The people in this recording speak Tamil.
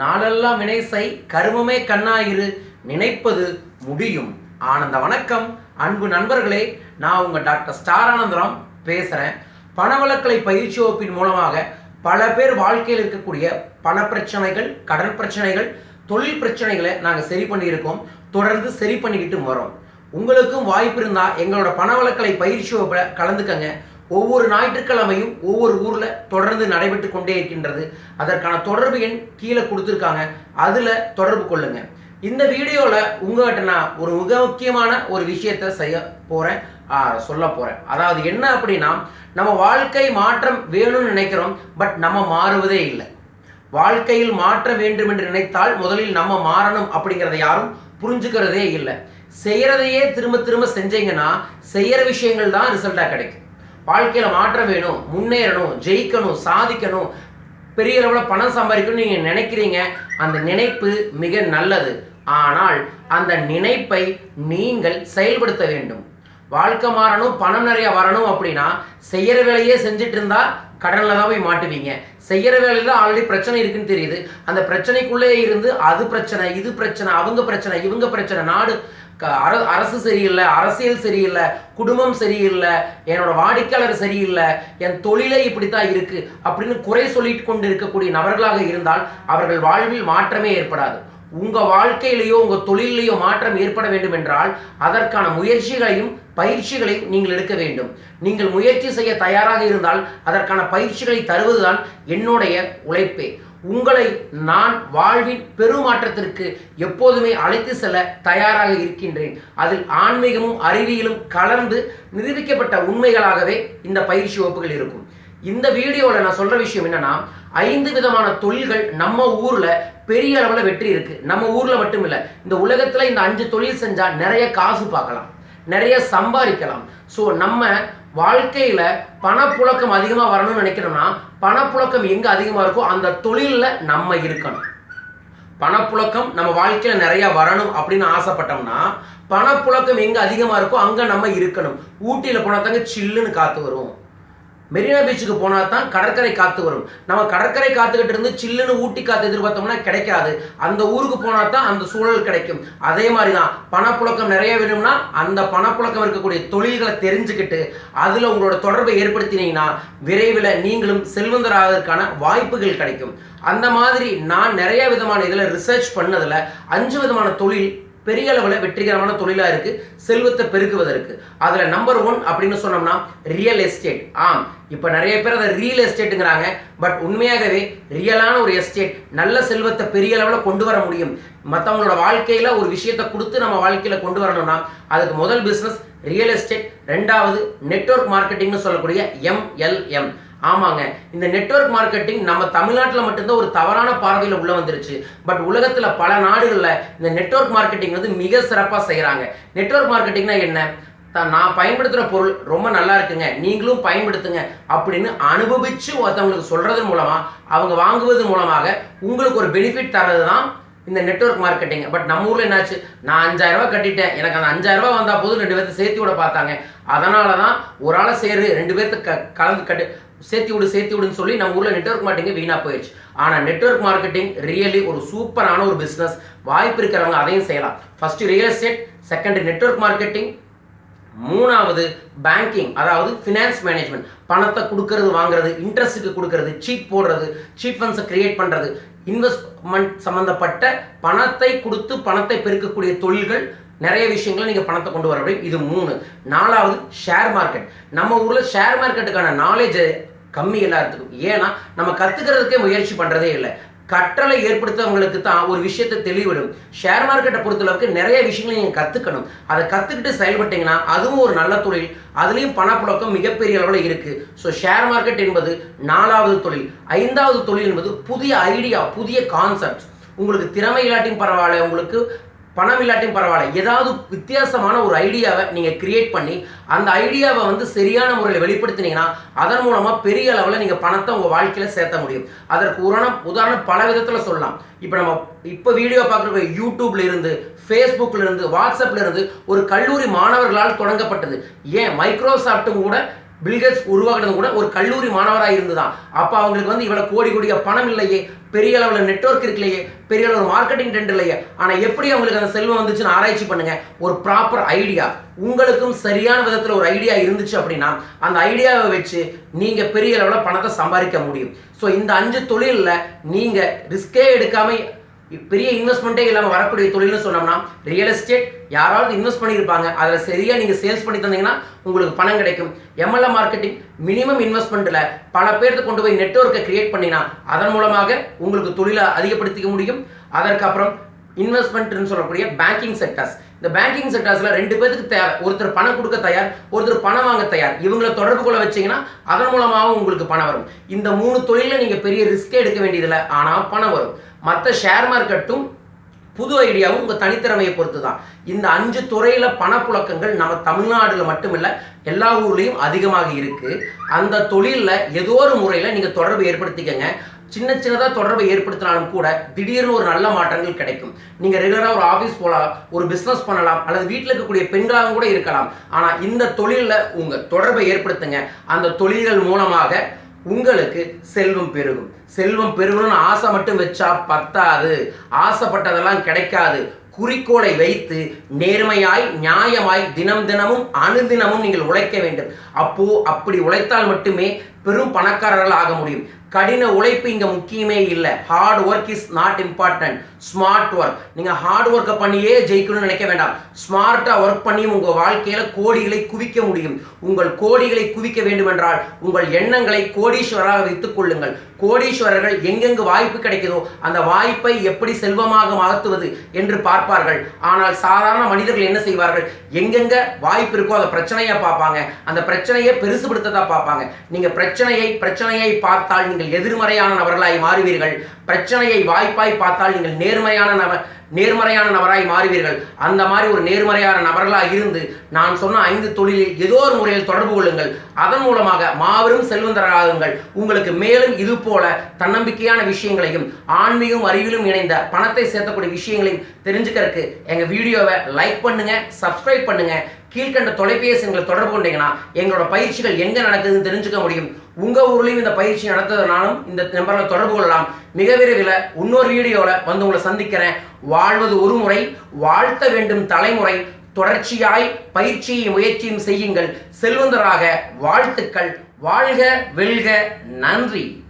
நாளெல்லாம் வினைசை கருமமே கண்ணாயிரு நினைப்பது முடியும். ஆனந்த வணக்கம். அன்பு நண்பர்களே நான் உங்க டாக்டர் ஸ்டார் ஆனந்தராம் பேசுறேன். பணவளக்கலை பயிற்சி வகுப்பின் மூலமாக பல பேர் வாழ்க்கையில் இருக்கக்கூடிய பண பிரச்சனைகள் கடன் பிரச்சனைகள் தொழில் பிரச்சனைகளை நாங்கள் சரி பண்ணியிருக்கோம். தொடர்ந்து சரி பண்ணிக்கிட்டு வரோம். உங்களுக்கும் வாய்ப்பு இருந்தால் எங்களோட பணவளக்கலை பயிற்சி வகுப்பில் கலந்துக்கங்க. ஒவ்வொரு ஞாயிற்றுக்கிழமையும் ஒவ்வொரு ஊரில் தொடர்ந்து நடைபெற்று கொண்டே இருக்கின்றது. அதற்கான தொடர்பு எண் கீழே கொடுத்துருக்காங்க. அதில் தொடர்பு கொள்ளுங்க. இந்த வீடியோவில் உங்கள்கிட்ட நான் ஒரு மிக முக்கியமான ஒரு விஷயத்தை செய்ய போகிறேன் சொல்ல போகிறேன் அதாவது என்ன அப்படின்னா நம்ம வாழ்க்கை மாற்றம் வேணும்னு நினைக்கிறோம் பட் நம்ம மாறுவதே இல்லை. வாழ்க்கையில் மாற்ற வேண்டும் என்று நினைத்தால் முதலில் நம்ம மாறணும் அப்படிங்கிறத யாரும் புரிஞ்சுக்கிறதே இல்லை. செய்கிறதையே திரும்ப திரும்ப செஞ்சீங்கன்னா செய்கிற விஷயங்கள் தான் ரிசல்ட்டாக கிடைக்கும். வாழ்க்கையில் மாற்றம் வேணும் முன்னேறணும் ஜெயிக்கணும் சாதிக்கணும் பெரிய அளவில் பணம் சம்பாதிக்கணும்னு நீங்கள் நினைக்கிறீங்க அந்த நினைப்பு மிக நல்லது. ஆனால் அந்த நினைப்பை நீங்கள் செயல்படுத்த வேண்டும். வாழ்க்கை மாறணும் பணம் நிறைய வரணும் அப்படின்னா செய்கிற வேலையே செஞ்சுட்டு இருந்தா கடனில் தான் போய் மாட்டுவீங்க. செய்கிற வேலையில் ஆல்ரெடி பிரச்சனை இருக்குன்னு தெரியுது. அந்த பிரச்சனைக்குள்ளே இருந்து அது பிரச்சனை இது பிரச்சனை அவங்க பிரச்சனை இவங்க பிரச்சனை நாடு அரசு சரியில்லை அரசியல் சரியில்லை குடும்பம் சரியில்லை என்னோட வாடிக்கையாளர் சரியில்லை என் தொழிலே இப்படித்தான் இருக்கு அப்படின்னு குறை சொல்லிட்டு கொண்டு இருக்கக்கூடிய நபர்களாக இருந்தால் அவர்கள் வாழ்வில் மாற்றமே ஏற்படாது. உங்க வாழ்க்கையிலேயோ உங்க தொழிலையோ மாற்றம் ஏற்பட வேண்டும் என்றால் அதற்கான முயற்சிகளையும் பயிற்சிகளையும் நீங்கள் எடுக்க வேண்டும். நீங்கள் முயற்சி செய்ய தயாராக இருந்தால் அதற்கான பயிற்சிகளை தருவதுதான் என்னுடைய உழைப்பே. உங்களை நான் வாழ்வின் பெருமாற்றத்திற்கு எப்போதுமே அழைத்து செல்ல தயாராக இருக்கின்றேன். அதில் ஆன்மீகமும் அறிவியலும் கலந்து நிரூபிக்கப்பட்ட உண்மைகளாகவே இந்த பயிற்சி வகுப்புகள் இருக்கும். இந்த வீடியோவில் நான் சொல்ற விஷயம் என்னன்னா ஐந்து விதமான தொழில்கள் நம்ம ஊரில் பெரிய அளவில் வெற்றி இருக்கு. நம்ம ஊரில் மட்டும் இல்லை இந்த உலகத்தில் இந்த அஞ்சு தொழில் செஞ்சால் நிறைய காசு பார்க்கலாம் நிறைய சம்பாதிக்கலாம். ஸோ நம்ம வாழ்க்கையில் பணப்புழக்கம் அதிகமாக வரணும்னு நினைக்கிறோம்னா பணப்புழக்கம் எங்கே அதிகமாக இருக்கோ அந்த தொழிலில் நம்ம இருக்கணும். பணப்புழக்கம் நம்ம வாழ்க்கையில் நிறையா வரணும் அப்படின்னு ஆசைப்பட்டோம்னா பணப்புழக்கம் எங்கே அதிகமாக இருக்கோ அங்கே நம்ம இருக்கணும். ஊட்டியில் போனால் தாங்க சில்லுன்னு காற்று வரும். மெரினா பீச்சுக்கு போனால் தான் கடற்கரை காற்று வரும். நம்ம கடற்கரை காத்துக்கிட்டு இருந்து சில்லுன்னு ஊட்டி காற்று எதிர்பார்த்தோம்னா கிடைக்காது. அந்த ஊருக்கு போனால் தான் அந்த சூழல் கிடைக்கும். அதே மாதிரி தான் பணப்புழக்கம் நிறைய வேணும்னா அந்த பணப்புழக்கம் இருக்கக்கூடிய தொழில்களை தெரிஞ்சுக்கிட்டு அதில் உங்களோட தொடர்பை ஏற்படுத்தினீங்கன்னா விரைவில் நீங்களும் செல்வந்தராவதற்கான வாய்ப்புகள் கிடைக்கும். அந்த மாதிரி நான் நிறைய விதமான இதில் ரிசர்ச் பண்ணதில் அஞ்சு விதமான தொழில் பெரிய அளவில் வெற்றிகரமான தொழிலாக இருக்குது செல்வத்தை பெருக்குவதற்கு. அதில் நம்பர் ஒன் அப்படின்னு சொன்னோம்னா ரியல் எஸ்டேட் ஆம் இப்போ நிறைய பேர் அதை ரியல் எஸ்டேட்டுங்கிறாங்க பட் உண்மையாகவே ரியலான ஒரு எஸ்டேட் நல்ல செல்வத்தை பெரிய அளவில் கொண்டு வர முடியும். மற்றவங்களோட வாழ்க்கையில் ஒரு விஷயத்தை கொடுத்து நம்ம வாழ்க்கையில் கொண்டு வரணும்னா அதுக்கு முதல் பிஸ்னஸ் ரியல் எஸ்டேட் ரெண்டாவது நெட்வொர்க் மார்க்கெட்டிங்னு சொல்லக்கூடிய எம்எல்எம் ஆமாங்க. இந்த நெட்வொர்க் மார்க்கெட்டிங் நம்ம தமிழ்நாட்டில் மட்டும்தான் ஒரு தவறான பார்வையில் உள்ளே வந்துருச்சு. பட் உலகத்தில் பல நாடுகளில் இந்த நெட்வொர்க் மார்க்கெட்டிங் வந்து மிக சிறப்பாக செய்கிறாங்க நெட்வொர்க் மார்க்கெட்டிங்னா என்ன? த- நான் பயன்படுத்துகிற பொருள் ரொம்ப நல்லா இருக்குங்க. நீங்களும் பயன்படுத்துங்க அப்படின்னு அனுபவிச்சு ஒருத்தவங்களுக்கு சொல்கிறதன் மூலமாக அவங்க வாங்குவது மூலமாக உங்களுக்கு ஒரு பெனிஃபிட் தர்றது தான் இந்த நெட்வொர்க் மார்க்கெட்டிங் பட் நம்ம ஊரில் என்னாச்சு? நான் அஞ்சாயிரம் ரூபாய் கட்டிட்டேன். எனக்கு அந்த அஞ்சாயிரம் ரூபாய் வந்தால் போதும். ரெண்டு பேர்த்து சேர்த்து விட பார்த்தாங்க. அதனால தான் ஒரு ஆளை சேர்ந்து ரெண்டு பேர்த்த க கலந்து கட்டு. சேர்த்தி விடு சேர்த்து விடுன்னு சொல்லி நம்ம ஊரில் நெட்வொர்க் மார்க்கெட்டிங் வீணாக போயிடுச்சு ஆனால் நெட்வொர்க் மார்க்கெட்டிங் ரியலி ஒரு சூப்பரான ஒரு பிஸ்னஸ் வாய்ப்பு இருக்கிறவங்க அதையும் செய்யலாம். First real estate second network marketing மூணாவது பேங்கிங் அதாவது ஃபினான்ஸ் மேனேஜ்மெண்ட் பணத்தை கொடுக்கறது வாங்குறது இன்ட்ரெஸ்ட்டுக்கு கொடுக்கறது சீட் போடுறது சீட் ஃபண்ட்ஸை கிரியேட் பண்ணுறது இன்வெஸ்ட்மெண்ட் சம்மந்தப்பட்ட பணத்தை கொடுத்து பணத்தை பெருக்கக்கூடிய தொழில்கள் நிறைய விஷயங்களை நீங்கள் பணத்தை கொண்டு வர முடியும். இது மூணு. நாலாவது ஷேர் மார்க்கெட் நம்ம ஊரில் ஷேர் மார்க்கெட்டுக்கான நாலேஜ் கம்மி எல்லாத்துக்கும். ஏன்னா நம்ம கற்றுக்கிறதுக்கே முயற்சி பண்ணுறதே இல்லை. கற்றலை ஏற்படுத்தவங்களுக்கு தான் ஒரு விஷயத்தை தெளிவிடும். ஷேர் மார்க்கெட்டை பொறுத்தளவுக்கு நிறைய விஷயங்களை நீங்கள் கற்றுக்கணும் அதை கற்றுக்கிட்டு செயல்பட்டீங்கன்னா அதுவும் ஒரு நல்ல தொழில். அதுலேயும் பணப்புழக்கம் மிகப்பெரிய அளவில் இருக்குது ஸோ ஷேர் மார்க்கெட் என்பது நாலாவது தொழில். ஐந்தாவது தொழில் என்பது புதிய ஐடியா புதிய கான்செப்ட் உங்களுக்கு திறமை இல்லாட்டியும் பரவாயில்ல. உங்களுக்கு பணம் இல்லாட்டியும் பரவாயில்ல. ஏதாவது வித்தியாசமான ஒரு ஐடியாவை நீங்கள் கிரியேட் பண்ணி அந்த ஐடியாவை வந்து சரியான முறையில் வெளிப்படுத்தினீங்கன்னா அதன் மூலமாக பெரிய அளவில் நீங்கள் பணத்தை உங்கள் வாழ்க்கையில் சேர்த்த முடியும். அதற்கு உரணம் உதாரணம் பல விதத்தில் சொல்லலாம். இப்போ நம்ம இப்போ வீடியோ பார்க்குற யூடியூப்ல இருந்து ஃபேஸ்புக்ல இருந்து வாட்ஸ்அப்பில் இருந்து ஒரு கல்லூரி மாணவர்களால் தொடங்கப்பட்டது. ஏன்? மைக்ரோசாஃப்ட்டும் கூட பில்கேட்ஸ் உருவாக்குனது கூட ஒரு கல்லூரி மாணவராக இருந்துதான். அப்போ அவங்களுக்கு வந்து இவ்வளோ கோடி கோடிய பணம் இல்லையே. பெரிய அளவில் நெட்வொர்க் இருக்கலையே. பெரிய அளவில் மார்க்கெட்டிங் ட்ரெண்ட் இல்லையே. ஆனால் எப்படி அவங்களுக்கு அந்த செல்வம் வந்துச்சுன்னு ஆராய்ச்சி பண்ணுங்க. ஒரு ப்ராப்பர் ஐடியா உங்களுக்கும் சரியான விதத்தில் ஒரு ஐடியா இருந்துச்சு அப்படின்னா அந்த ஐடியாவை வச்சு நீங்கள் பெரிய அளவில் பணத்தை சம்பாதிக்க முடியும். ஸோ இந்த அஞ்சு தொழிலில் நீங்கள் ரிஸ்கே எடுக்காமல் பெரிய இன்வெஸ்ட்மெண்ட்டே இல்லாமல் வரக்கூடிய தொழில்னு சொன்னோம்னா ரியல் எஸ்டேட் யாராவது இன்வெஸ்ட் பண்ணியிருப்பாங்க. அதில் சரியாக நீங்கள் சேல்ஸ் பண்ணி தந்தீங்கன்னா உங்களுக்கு பணம் கிடைக்கும். எம்எல்ஏ மார்க்கெட்டிங் மினிமம் இன்வெஸ்ட்மெண்ட்டில் பல பேருக்கு கொண்டு போய் நெட்ஒர்க்கை கிரியேட் பண்ணினா அதன் மூலமாக உங்களுக்கு தொழிலை அதிகப்படுத்திக்க முடியும். அதற்கப்புறம் இன்வெஸ்ட்மெண்ட்னு சொல்லக்கூடிய பேங்கிங் செக்டர்ஸ் இந்த பேங்கிங் செக்டர்ஸில் ரெண்டு பேருக்கு தேவை. ஒருத்தர் பணம் கொடுக்க தயார் ஒருத்தர் பணம் வாங்க தயார். இவங்களை தொடர்பு கொள்ள வச்சீங்கன்னா அதன் மூலமாகவும் உங்களுக்கு பணம் வரும். இந்த மூணு தொழிலில் நீங்கள் பெரிய ரிஸ்க்கே எடுக்க வேண்டியதில்லை. ஆனால் பணம் வரும். மற்ற ஷேர் மார்க்கெட்டும் புது ஐடியாவும் உங்கள் தனித்திறமையை பொறுத்து தான் இந்த அஞ்சு துறையில் பணப்புழக்கங்கள் நம்ம தமிழ்நாட்டில் மட்டுமில்லை எல்லா ஊர்லேயும் அதிகமாக இருக்குது அந்த தொழிலில் ஏதோ ஒரு முறையில் நீங்கள் தொடர்பு ஏற்படுத்திக்கங்க. சின்ன சின்னதாக தொடர்பை ஏற்படுத்தினாலும் கூட திடீர்னு ஒரு நல்ல மாற்றங்கள் கிடைக்கும். நீங்கள் ரெகுலராக ஒரு ஆஃபீஸ் போகலாம் ஒரு பிஸ்னஸ் பண்ணலாம் அல்லது வீட்டில் இருக்கக்கூடிய பெண்களாக கூட இருக்கலாம். ஆனால் இந்த தொழிலில் உங்கள் தொடர்பை ஏற்படுத்துங்க. அந்த தொழில்கள் மூலமாக உங்களுக்கு செல்வம் பெருகும். செல்வம் பெருகணும்னு ஆசை மட்டும் வச்சா பத்தாது. ஆசைப்பட்டதெல்லாம் கிடைக்காது. குறிக்கோளை வைத்து நேர்மையாய் நியாயமாய் தினம் தினமும் அணுதினமும் நீங்கள் உழைக்க வேண்டும். அப்போ அப்படி உழைத்தால் மட்டுமே பெரும் பணக்காரர்கள் ஆக முடியும். கடின உழைப்பு இங்கே முக்கியமே இல்லை. Hard work is not important smart work நீங்கள் ஹார்ட் ஒர்க்கை பண்ணியே ஜெயிக்கணும்னு நினைக்க வேண்டாம். ஸ்மார்ட்டாக ஒர்க் பண்ணியும் உங்கள் வாழ்க்கையில் கோடிகளை குவிக்க முடியும். உங்கள் கோடிகளை குவிக்க வேண்டுமென்றால் உங்கள் எண்ணங்களை கோடீஸ்வராக வைத்துக் கொள்ளுங்கள். கோடீஸ்வரர்கள் எங்கெங்கு வாய்ப்பு கிடைக்குதோ அந்த வாய்ப்பை எப்படி செல்வமாக மாற்றுவது என்று பார்ப்பார்கள். ஆனால் சாதாரண மனிதர்கள் என்ன செய்வார்கள்? எங்கெங்க வாய்ப்பு இருக்கோ அதை பிரச்சனையை பார்ப்பாங்க. அந்த பிரச்சனையை பெருசுபடுத்ததா பார்ப்பாங்க. நீங்கள் பிரச்சனையை பிரச்சனையை பார்த்தால் நீங்கள் எதிர்மறையான நபர்களாய் மாறுவீர்கள். பிரச்சனையை வாய்ப்பாய் பார்த்தால் நீங்கள் நேர்மையான நபர் நேர்மறையான நபராய் மாறுவீர்கள். அந்த மாதிரி ஒரு நேர்மறையான நபர்களாக இருந்து நான் சொன்ன ஐந்து தொழிலில் ஏதோ ஒரு முறையில் தொடர்பு கொள்ளுங்கள். அதன் மூலமாக மாபெரும் செல்வந்தராகுங்கள். உங்களுக்கு மேலும் இது போல தன்னம்பிக்கையான விஷயங்களையும் ஆன்மீகம் அறிவிலும் இணைந்த பணத்தை சேர்த்தக்கூடிய விஷயங்களையும் தெரிஞ்சுக்கிறதுக்கு எங்கள் வீடியோவை லைக் பண்ணுங்க சப்ஸ்கிரைப் பண்ணுங்க. கீழ்கண்ட தொலைபேசி எங்களை தொடர்பு கொண்டீங்கன்னா எங்களோட பயிற்சிகள் எங்கே நடக்குதுன்னு தெரிஞ்சுக்க முடியும். உங்கள் ஊர்லேயும் இந்த பயிற்சி நடத்துறதுனாலும் இந்த நம்பரில் தொடர்பு கொள்ளலாம். மிக விரைவில் இன்னொரு வீடியோவில் வந்து உங்களை சந்திக்கிறேன். வாழ்வது ஒரு முறை வாழ்த்த வேண்டும் தலைமுறை. தொடர்ச்சியாய் பயிற்சியை முயற்சியும் செய்யுங்கள். செல்வந்தராக வாழ்த்துக்கள். வாழ்க வெல்க நன்றி.